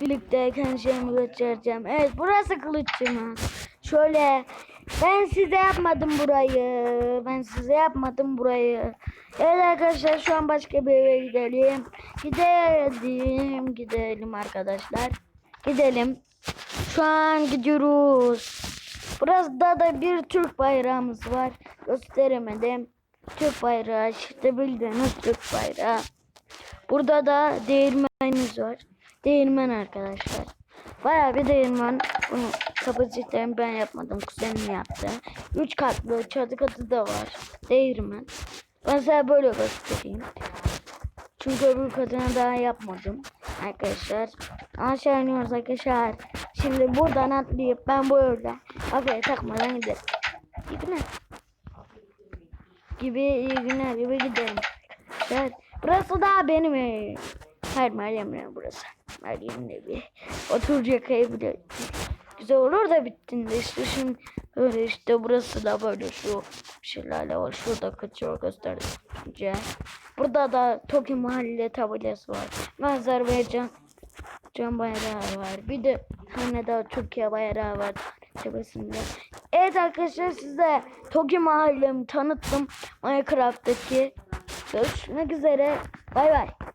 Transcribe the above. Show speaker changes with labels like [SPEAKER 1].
[SPEAKER 1] birlikteyken şeyimi göstereceğim. Evet burası kılıççımı. Şöyle ben size yapmadım burayı. Ben size yapmadım burayı. Evet arkadaşlar şu an başka bir eve gidelim. Gidelim. Gidelim arkadaşlar. Gidelim. Şu an gidiyoruz. Burası da da bir Türk bayrağımız var. Gösteremedim. Türk bayrağı işte bildiğiniz Türk bayrağı. Burada da değirmenimiz var. Değirmen arkadaşlar. Bayağı bir değirmen. Kapasitemi ben yapmadım. Kuzenim yaptı. Üç katlı çatı katı da var. Değirmen. Ben size böyle göstereyim. Çünkü öbür katını daha yapmadım. Arkadaşlar. Aşağı iniyoruz arkadaşlar. Şimdi buradan atlayıp ben böyle kafaya takmadan giderim. İyi günler. Gibi iyi günler gibi giderim. Arkadaşlar. Burası da benim evim. Hayır Meryem'in evi burası. Meryem'in evi. Oturacak ev bile. Güzel olur da bittiğinde işte şimdi böyle işte burası da böyle şu şeylerle var. Şurada kaçıyor göstereceğim. Burada da Toki Mahalle tabelası var. Azerbaycan Can bayrağı var. Bir de tane daha Türkiye bayrağı var tepesinde. Evet arkadaşlar size Toki Mahallemi tanıttım. Minecraft'taki. Görüşmek üzere. Bay bay.